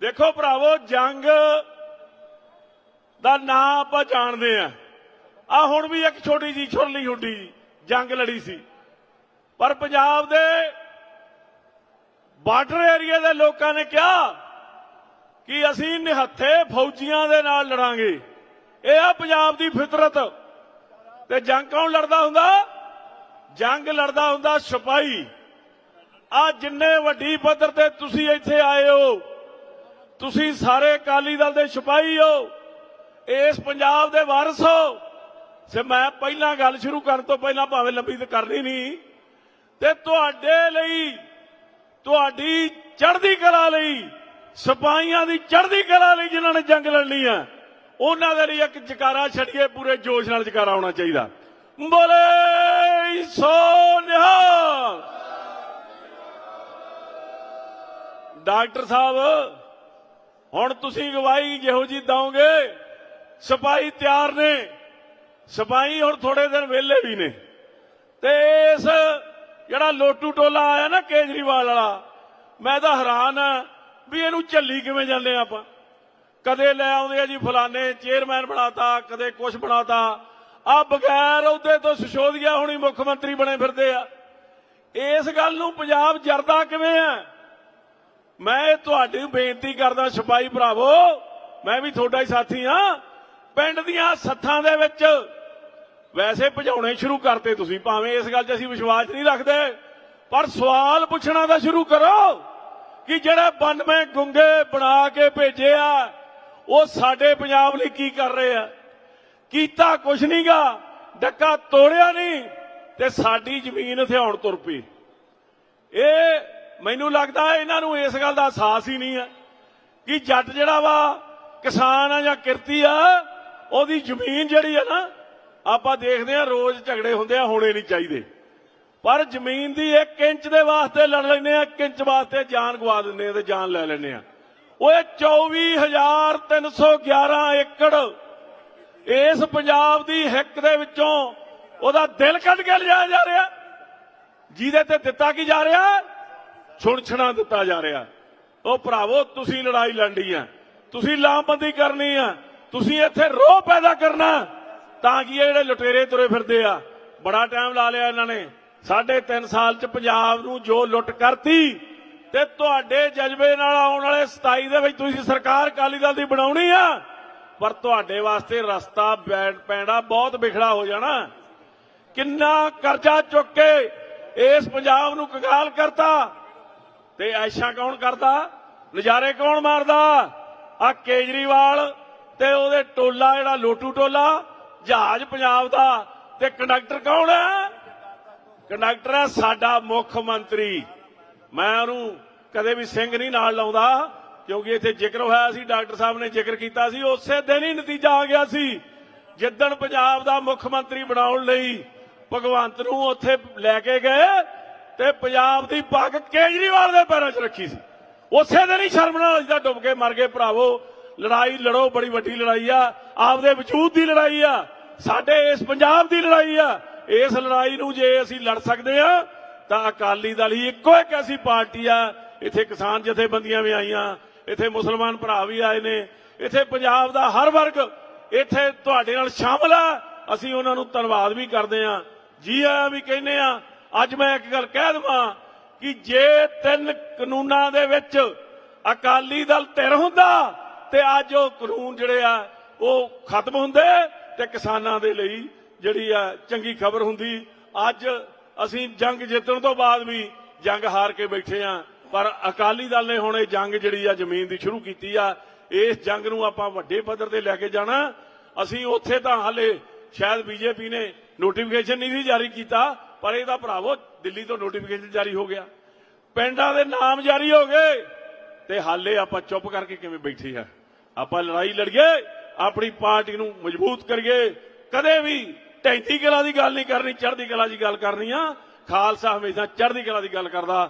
ਦੇਖੋ ਭਰਾਵੋ, ਜੰਗ ਦਾ ਨਾਂ ਆਪਾਂ ਜਾਣਦੇ ਆ। ਆ ਹੁਣ ਵੀ ਇੱਕ ਛੋਟੀ ਜੀ ਛੁਰਲੀ ਹੁੰਡੀ ਜੰਗ ਲੜੀ ਸੀ। ਪਰ ਪੰਜਾਬ ਦੇ ਬਾਰਡਰ ਏਰੀਆ ਦੇ ਲੋਕਾਂ ਨੇ ਕਿਹਾ ਕਿ ਅਸੀਂ ਨਿਹੱਥੇ ਫੌਜੀਆਂ ਦੇ ਨਾਲ ਲੜਾਂਗੇ। ਇਹ ਆ ਪੰਜਾਬ ਦੀ ਫਿਤਰਤ। ਤੇ ਜੰਗ ਕੌਣ ਲੜਦਾ ਹੁੰਦਾ? ਜੰਗ ਲੜਦਾ ਹੁੰਦਾ ਸਿਪਾਹੀ। ਆ ਜਿੰਨੇ ਵੱਡੀ ਪੱਧਰ ਤੇ ਤੁਸੀਂ ਇੱਥੇ ਆਏ ਹੋ ਤੁਸੀਂ ਸਾਰੇ ਅਕਾਲੀ ਦਲ ਦੇ ਸਿਪਾਹੀ ਹੋ, ਇਸ ਪੰਜਾਬ ਦੇ ਵਾਰਸ ਹੋ। ਸੇ ਮੈਂ ਪਹਿਲਾਂ ਗੱਲ ਸ਼ੁਰੂ ਕਰਨ ਤੋਂ ਪਹਿਲਾਂ ਭਾਵੇਂ ਲੰਬੀ ਤੇ ਕਰਨੀ ਨਹੀਂ। ਤੇ ਤੁਹਾਡੇ ਲਈ, ਤੁਹਾਡੀ ਚੜ੍ਹਦੀ ਕਲਾ ਲਈ, ਸਿਪਾਹੀਆਂ ਦੀ ਚੜ੍ਹਦੀ ਕਲਾ ਲਈ ਜਿਨ੍ਹਾਂ ਨੇ ਜੰਗ ਲੜਨੀ ਆ, ਉਹਨਾਂ ਦੇ ਲਈ ਇੱਕ ਜਕਾਰਾ ਛੱਡੀਏ, ਪੂਰੇ ਜੋਸ਼ ਨਾਲ ਜਕਾਰਾ ਹੋਣਾ ਚਾਹੀਦਾ। ਬੋਲੇ ਸੋ ਨਿਹਾਲ। ਡਾਕਟਰ ਸਾਹਿਬ ਹੁਣ ਤੁਸੀਂ ਗਵਾਹੀ ਜਿਹੋ ਜੀ ਦਵੋਗੇ ਸਿਪਾਹੀ ਤਿਆਰ ਨੇ। ਸਿਪਾਹੀ ਹੁਣ ਥੋੜੇ ਦਿਨ ਵਿਹਲੇ ਵੀ ਨੇ। ਤੇ ਇਸ ਜਿਹੜਾ ਲੋਟੂ ਟੋਲਾ ਆਇਆ ਨਾ ਕੇਜਰੀਵਾਲ ਵਾਲਾ, ਮੈਂ ਤਾਂ ਹੈਰਾਨ ਆ ਵੀ ਇਹਨੂੰ ਝੱਲੀ ਕਿਵੇਂ ਜਾਂਦੇ ਆ ਆਪਾਂ। ਕਦੇ ਲੈ ਆਉਂਦੇ ਆ ਜੀ ਫਲਾਣੇ ਚੇਅਰਮੈਨ ਬਣਾਤਾ, ਕਦੇ ਕੁਝ ਬਣਾਤਾ। ਆ ਬਗੈਰ ਉਹਦੇ ਤੋਂ ਸਿਸੋਦੀਆ ਹੁਣੀ ਮੁੱਖ ਮੰਤਰੀ ਬਣੇ ਫਿਰਦੇ ਆ। ਇਸ ਗੱਲ ਨੂੰ ਪੰਜਾਬ ਜਰਦਾ ਕਿਵੇਂ ਆ? ਮੈਂ ਤੁਹਾਡੀ ਬੇਨਤੀ ਕਰਦਾ ਸਿਪਾਹੀ ਭਰਾਵੋ, ਮੈਂ ਵੀ ਤੁਹਾਡਾ ਹੀ ਸਾਥੀ ਹਾਂ। ਪਿੰਡ ਦੀਆਂ ਸੱਥਾਂ ਦੇ ਵਿੱਚ ਵੈਸੇ ਭਜਾਉਣੇ ਸ਼ੁਰੂ ਕਰਤੇ ਤੁਸੀਂ, ਭਾਵੇਂ ਇਸ ਗੱਲ 'ਚ ਅਸੀਂ ਵਿਸ਼ਵਾਸ ਨਹੀਂ ਰੱਖਦੇ, ਪਰ ਸਵਾਲ ਪੁੱਛਣਾ ਤਾਂ ਸ਼ੁਰੂ ਕਰੋ ਕਿ ਜਿਹੜੇ 92 ਗੁੰਗੇ ਬਣਾ ਕੇ ਭੇਜੇ ਆ, ਉਹ ਸਾਡੇ ਪੰਜਾਬ ਲਈ ਕੀ ਕਰ ਰਹੇ ਆ? ਕੀਤਾ ਕੁਛ ਨਹੀਂਗਾ ਡੱਕਾ ਤੋੜਿਆ ਨਹੀਂ ਤੇ ਸਾਡੀ ਜ਼ਮੀਨ ਹਥਿਆਉਣ ਤੁਰ ਪਈ। ਇਹ ਮੈਨੂੰ ਲੱਗਦਾ ਇਹਨਾਂ ਨੂੰ ਇਸ ਗੱਲ ਦਾ ਅਹਿਸਾਸ ਹੀ ਨਹੀਂ ਹੈ ਕਿ ਜੱਟ ਜਿਹੜਾ ਵਾ ਕਿਸਾਨ ਆ ਜਾਂ ਕਿਰਤੀ ਆ, ਉਹਦੀ ਜ਼ਮੀਨ ਜਿਹੜੀ ਆ ਨਾ, ਆਪਾਂ ਦੇਖਦੇ ਆ ਰੋਜ਼ ਝਗੜੇ ਹੁੰਦੇ ਆ, ਹੋਣੇ ਨਹੀਂ ਚਾਹੀਦੇ। ਪਰ ਜ਼ਮੀਨ ਦੀ 1 ਇੰਚ ਦੇ ਵਾਸਤੇ ਲੜ ਲੈਂਦੇ ਆ 1 ਇੰਚ ਵਾਸਤੇ ਜਾਨ ਗਵਾ ਦਿੰਦੇ ਆ ਤੇ ਜਾਨ ਲੈ ਲੈਂਦੇ ਆ। ਓਏ 24311 ਏਕੜ ਇਸ ਪੰਜਾਬ ਦੀ ਹਿੱਕ ਦੇ ਵਿੱਚੋਂ ਉਹਦਾ ਦਿਲ ਕੱਢ ਕੇ ਲਿਜਾਇਆ ਜਾ ਰਿਹਾ। ਜਿਹਦੇ ਤੇ ਦਿੱਤਾ ਕੀ ਜਾ ਰਿਹਾ? ਛੁਣਛਣਾ ਦਿੱਤਾ ਜਾ ਰਿਹਾ। ਉਹ ਭਰਾਵੋ, ਤੁਸੀਂ ਲੜਾਈ ਲੜਨੀ ਆ। ਤੁਸੀਂ ਲਾਮਬੰਦੀ ਕਰਨੀ ਆ। ਤੁਸੀਂ ਇੱਥੇ ਰੋਹ ਪੈਦਾ ਕਰਨਾ। ਤਾਂ ਕਿ ਇਹ ਜਿਹੜੇ ਲੁਟੇਰੇ ਤੁਰੇ ਫਿਰਦੇ ਆ? ਬੜਾ ਟਾਈਮ ਲਾ ਲਿਆ ਇਹਨਾਂ ਨੇ। ਸਾਢੇ 3 ਸਾਲ ਚ ਪੰਜਾਬ ਨੂੰ ਜੋ ਲੁੱਟ ਕਰਤੀ, ਤੇ ਤੁਹਾਡੇ ਜਜ਼ਬੇ ਨਾਲ ਆਉਣ ਵਾਲੇ 27 ਦੇ ਵਿੱਚ ਤੁਸੀਂ ਸਰਕਾਰ ਅਕਾਲੀ ਦਲ ਦੀ ਬਣਾਉਣੀ ਆ। ਪਰ ਤੁਹਾਡੇ ਵਾਸਤੇ ਰਸਤਾ ਬੈ- ਪੈਣਾ ਬਹੁਤ ਵਿਖੜਾ ਹੋ ਜਾਣਾ। ਕਿੰਨਾ ਕਰਜ਼ਾ ਚੁੱਕ ਕੇ ਇਸ ਪੰਜਾਬ ਨੂੰ ਕਗਾਲ ਕਰਤਾ। ਤੇ ਐਸ਼ਾ ਕੌਣ ਕਰਦਾ? ਨਜ਼ਾਰੇ ਕੌਣ ਮਾਰਦਾ? ਆ ਕੇਜਰੀਵਾਲ ਤੇ ਉਹਦੇ ਟੋਲਾ ਜਿਹੜਾ ਲੋਟੂ ਟੋਲਾ, ਜਹਾਜ਼ ਪੰਜਾਬ ਦਾ। ਤੇ ਕੰਡਕਟਰ ਕੌਣ ਹੈ? ਕੰਡਕਟਰ ਹੈ ਸਾਡਾ ਮੁੱਖ ਮੰਤਰੀ। ਮੈਂ ਉਹਨੂੰ ਕਦੇ ਵੀ ਸਿੰਘ ਨਹੀਂ ਨਾਲ ਲਾਉਂਦਾ, ਕਿਉਂਕਿ ਇੱਥੇ ਜ਼ਿਕਰ ਹੋਇਆ ਸੀ, ਡਾਕਟਰ ਸਾਹਿਬ ਨੇ ਜ਼ਿਕਰ ਕੀਤਾ ਸੀ। ਉਸੇ ਦਿਨ ਹੀ ਨਤੀਜਾ ਆ ਗਿਆ ਸੀ। ਜਿੱਦਣ ਪੰਜਾਬ ਦਾ ਮੁੱਖ ਮੰਤਰੀ ਬਣਾਉਣ ਲਈ ਭਗਵੰਤ ਨੂੰ ਉੱਥੇ ਲੈ ਕੇ ਗਏ ਤੇ ਪੰਜਾਬ ਦੀ ਪੱਗ ਕੇਜਰੀਵਾਲ ਦੇ ਪੈਰਾਂ 'ਚ ਰੱਖੀ ਸੀ। ਉਸੇ ਦਿਨ ਹੀ ਸ਼ਰਮ ਨਾਲ ਜਿੱਦਾਂ ਡੁੱਬ ਕੇ ਮਰ ਗਏ ਭਰਾਵੋ। ਲੜਾਈ ਲੜੋ, ਬੜੀ ਵੱਡੀ ਲੜਾਈ ਆ। ਆਪਦੇ ਵਜੂਦ ਦੀ ਲੜਾਈ ਆ। ਸਾਡੇ ਇਸ ਪੰਜਾਬ ਦੀ ਲੜਾਈ ਆ। ਇਸ ਲੜਾਈ ਨੂੰ ਜੇ ਅਸੀਂ ਲੜ ਸਕਦੇ ਆ, ਤਾਂ ਅਕਾਲੀ ਦਲ ਹੀ ਇੱਕੋ ਇੱਕ ਐਸੀ ਪਾਰਟੀ ਆ। ਇੱਥੇ ਕਿਸਾਨ ਜਥੇਬੰਦੀਆਂ ਵੀ ਆਈਆਂ, ਇੱਥੇ ਮੁਸਲਮਾਨ ਭਰਾ ਵੀ ਆਏ ਨੇ। ਇੱਥੇ ਪੰਜਾਬ ਦਾ ਹਰ ਵਰਗ ਇੱਥੇ ਤੁਹਾਡੇ ਨਾਲ ਸ਼ਾਮਲ ਆ। ਅਸੀਂ ਉਹਨਾਂ ਨੂੰ ਧੰਨਵਾਦ ਵੀ ਕਰਦੇ ਆ। ਜੀ ਆਇਆਂ ਵੀ ਕਹਿੰਦੇ ਆ ਅੱਜ ਮੈਂ ਇੱਕ ਗੱਲ ਕਹਿ ਦਵਾਂ ਕਿ ਜੇ ਤਿੰਨ ਕਾਨੂੰਨਾਂ ਦੇ ਵਿੱਚ ਅਕਾਲੀ ਦਲ ਧਿਰ ਹੁੰਦਾ ਤੇ ਅੱਜ ਉਹ ਕਾਨੂੰਨ ਜਿਹੜੇ ਆ ਉਹ ਖਤਮ ਹੁੰਦੇ ਤੇ ਕਿਸਾਨਾਂ ਦੇ ਲਈ ਜਿਹੜੀ ਆ ਚੰਗੀ ਖਬਰ ਹੁੰਦੀ। ਅੱਜ ਅਸੀਂ ਜੰਗ ਜਿੱਤਣ ਤੋਂ ਬਾਅਦ ਵੀ ਜੰਗ ਹਾਰ ਕੇ ਬੈਠੇ ਆ, ਪਰ ਅਕਾਲੀ ਦਲ ਨੇ ਹੁਣ ਇਹ ਜੰਗ ਜਿਹੜੀ ਆ ਜ਼ਮੀਨ ਦੀ ਸ਼ੁਰੂ ਕੀਤੀ ਆ, ਇਸ ਜੰਗ ਨੂੰ ਆਪਾਂ ਵੱਡੇ ਪੱਧਰ ਤੇ ਲੈ ਕੇ ਜਾਣਾ। ਅਸੀਂ ਉੱਥੇ ਤਾਂ ਹਾਲੇ ਸ਼ਾਇਦ ਬੀਜੇਪੀ ਨੇ ਨੋਟੀਫਿਕੇਸ਼ਨ ਨਹੀਂ ਸੀ ਜਾਰੀ ਕੀਤਾ ਪਰ ਇਹਦਾ ਭਰਾਵੋ, ਦਿੱਲੀ ਤੋਂ ਨੋਟੀਫਿਕੇਸ਼ਨ ਜਾਰੀ ਹੋ ਗਿਆ। ਪਿੰਡਾਂ ਦੇ ਨਾਮ ਜਾਰੀ ਹੋ ਗਏ। ਤੇ ਹਾਲੇ ਆਪਾਂ ਚੁੱਪ ਕਰਕੇ ਕਿਵੇਂ ਬੈਠੇ ਆ? ਆਪਾਂ ਲੜਾਈ ਲੜੀਏ, ਆਪਣੀ ਪਾਰਟੀ ਨੂੰ ਮਜ਼ਬੂਤ ਕਰੀਏ। ਕਦੇ ਵੀ ਟੈਂਤੀ ਕਲਾ ਦੀ ਗੱਲ ਨਹੀਂ ਕਰਨੀ, ਚੜ੍ਹਦੀ ਕਲਾ ਦੀ ਗੱਲ ਕਰਨੀ ਆ। ਖਾਲਸਾ ਹਮੇਸ਼ਾ ਚੜ੍ਹਦੀ ਕਲਾ ਦੀ ਗੱਲ ਕਰਦਾ।